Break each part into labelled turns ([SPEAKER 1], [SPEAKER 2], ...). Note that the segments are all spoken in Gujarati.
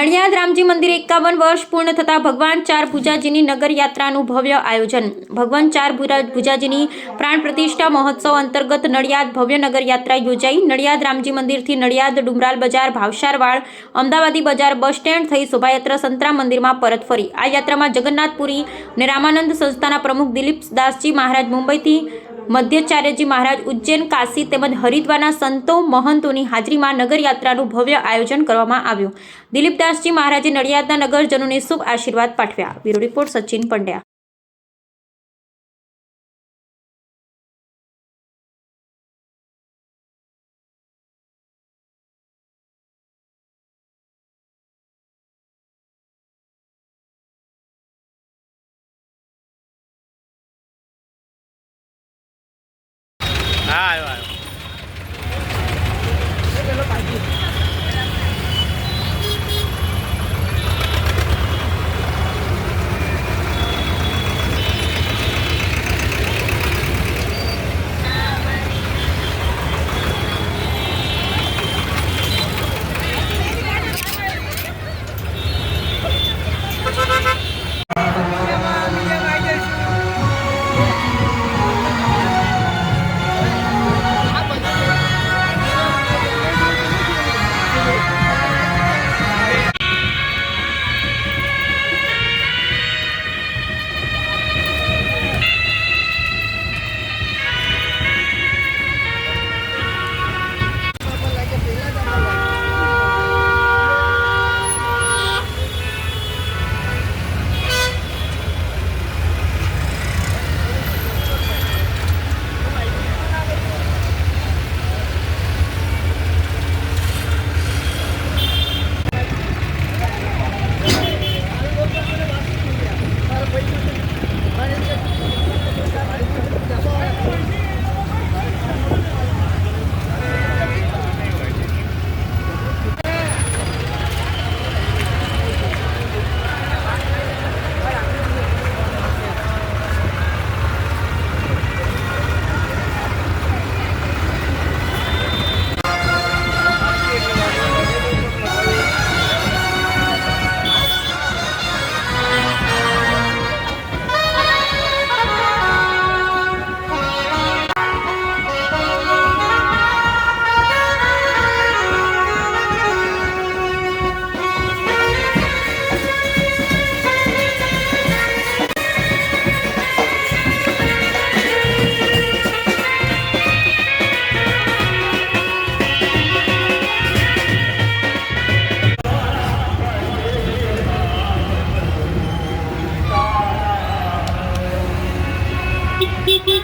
[SPEAKER 1] નડિયાદ રામજી મંદિર એકાવન વર્ષ પૂર્ણ થતાં ભગવાન ચાર ભુજાજીની નગર યાત્રાનું ભવ્ય આયોજન. ભગવાન ચાર ભુજાજીની પ્રાણ પ્રતિષ્ઠા મહોત્સવ અંતર્ગત નડિયાદ ભવ્ય નગર યાત્રા યોજાઈ. નડિયાદ રામજી મંદિરથી નડિયાદ ડુમરાલ બજાર, ભાવસારવાડ, અમદાવાદી બજાર બસ સ્ટેન્ડ થઈ શોભાયાત્રા સંતરા મંદિરમાં પરત ફરી. આ યાત્રામાં જગન્નાથપુરી અને રામાનંદ સંસ્થાના પ્રમુખ દિલીપ દાસજી મહારાજ મુંબઈથી મધ્યચાર્યજી મહારાજ ઉજ્જૈન, કાશી તેમજ હરિદ્વારના સંતો મહંતોની હાજરીમાં નગરયાત્રાનું ભવ્ય આયોજન કરવામાં આવ્યું. દિલીપદાસજી મહારાજે નડિયાદના નગરજનોને શુભ આશીર્વાદ પાઠવ્યા. Bureau report Sachin Pandya.
[SPEAKER 2] હા આવ્યો આવ્યો.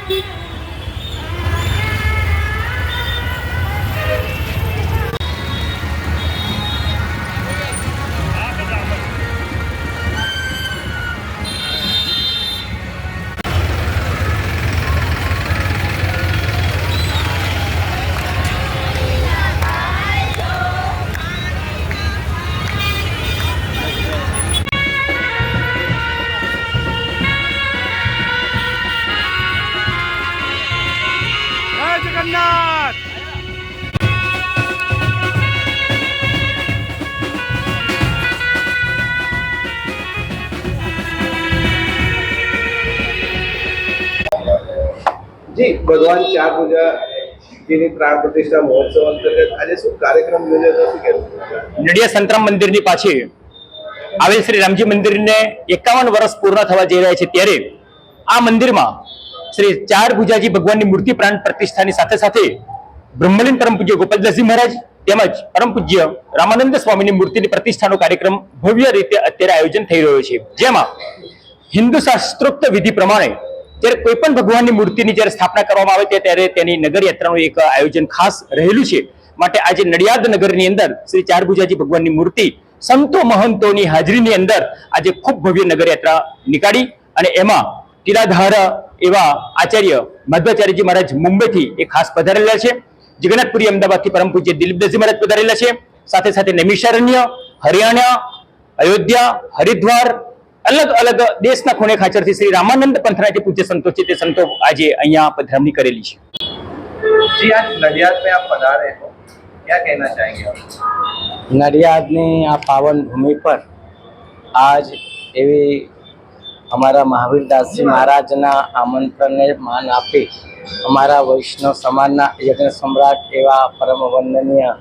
[SPEAKER 2] Thank you.
[SPEAKER 3] જી, ભગવાન ચાર પૂજા
[SPEAKER 4] ભગવાનની મૂર્તિ પ્રાણ પ્રતિષ્ઠાની સાથે સાથે બ્રહ્મલીન પરમ પૂજ્ય ગોપાલદાસજી મહારાજ તેમજ પરમ પૂજ્ય રામાનંદ સ્વામીની મૂર્તિની પ્રતિષ્ઠાનો કાર્યક્રમ ભવ્ય રીતે અત્યારે આયોજન થઈ રહ્યો છે. જેમાં હિન્દુ શાસ્ત્રોક્ત વિધિ પ્રમાણે જ્યારે કોઈ પણ ભગવાનની મૂર્તિની જ્યારે સ્થાપના કરવામાં આવે ત્યારે તેની નગર યાત્રાનું એક આયોજન ખાસ રહેલું છે. માટે આજે નડિયાદ નગરની અંદર શ્રી ચારભુજાજી ભગવાનની મૂર્તિ સંતો મહંતોની હાજરીની અંદર આજે ખૂબ ભવ્ય નગર યાત્રા નીકાળી અને એમાં ટીલાધાર એવા આચાર્ય મધ્વાચાર્યજી મહારાજ મુંબઈથી એ ખાસ પધારેલા છે. જગન્નાથપુરી, અમદાવાદથી પરમ પૂજ્ય દિલીપદાસજી મહારાજ પધારેલા છે. સાથે સાથે નૈમિષારણ્ય, હરિયાણા, અયોધ્યા, હરિદ્વાર અલગ અલગ દેશના ખૂણે ખાચરથી શ્રી રામાનંદ પંથના જે પૂજ્ય સંતો છે તે સંતો આજે અહીંયા પધરામણી કરેલી છે.
[SPEAKER 3] નડિયાદ મેં આપ પધારે
[SPEAKER 5] નડિયાદની આ પાવન ભૂમિ પર આજ એવી અમારા મહાવીરદાસજી મહારાજના આમંત્રણને માન આપી અમારા વૈષ્ણવ સમાજના યજ્ઞ સમ્રાટ એવા પરમ વંદનીય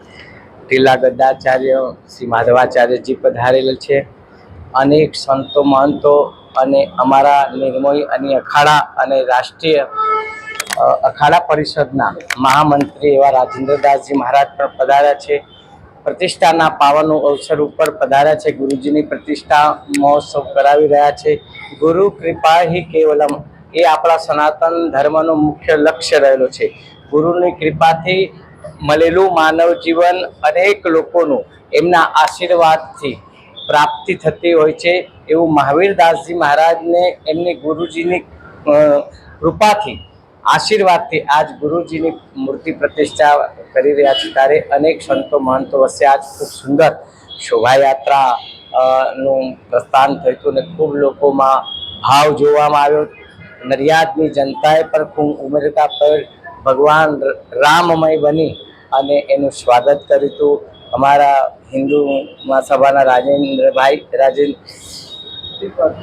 [SPEAKER 5] ટીલા ગદ્દાચાર્ય શ્રી માધવાચાર્યજી પધારેલ છે. અનેક સંતો, મહંતો અને અમારા નિર્મોહી અને અખાડા અને રાષ્ટ્રીય અખાડા પરિષદના મહામંત્રી એવા રાજેન્દ્રદાસજી મહારાજ પણ પધાર્યા છે. પ્રતિષ્ઠાના પાવન અવસર ઉપર પધાર્યા છે. ગુરુજીની પ્રતિષ્ઠા મહોત્સવ કરાવી રહ્યા છે. ગુરુ કૃપા હિ કેવલમ. એ આપણા સનાતન ધર્મનો મુખ્ય લક્ષ્ય રહેલો છે. ગુરુની કૃપાથી મળેલું માનવ જીવન અનેક લોકોનું એમના આશીર્વાદથી પ્રાપ્તિ થતી હોય છે એવું મહાવીરદાસજી મહારાજને એમની ગુરુજીની કૃપાથી, આશીર્વાદથી આજ ગુરુજીની મૂર્તિ પ્રતિષ્ઠા કરી રહ્યા છે. ત્યારે અનેક સંતો, મહંતો વચ્ચે આજ ખૂબ સુંદર શોભાયાત્રા નું પ્રસ્થાન થયું હતું અને ખૂબ લોકોમાં ભાવ જોવામાં આવ્યો. નડિયાદની જનતાએ પણ ખૂબ ઉમેરતા પર ભગવાન રામમય બની અને એનું સ્વાગત કર્યું હતું. અમારા હિન્દુ મહાસભાના રાજેન્દ્રભાઈ, રાજેન્દ્ર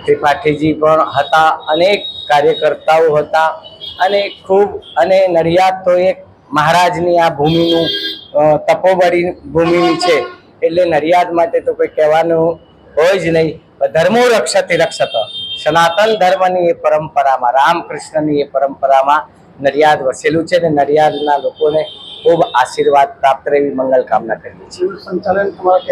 [SPEAKER 5] ત્રિપાઠીજી પણ હતા, અનેક કાર્યકર્તાઓ હતા, અને ખૂબ, અને નડિયાદ તો એક મહારાજની આ ભૂમિનું તપોબળી ભૂમિ છે. એટલે નડિયાદ માટે તો કોઈ કહેવાનું હોય જ નહીં. ધર્મો રક્ષતે રક્ષત. સનાતન ધર્મની એ પરંપરામાં, રામકૃષ્ણની એ પરંપરામાં નડિયાદ વસેલું છે ને નડિયાદના લોકોને ખૂબ આશીર્વાદ પ્રાપ્ત રહેવી મંગલ કામના કરીએ છીએ.
[SPEAKER 6] સંચાલન તમારા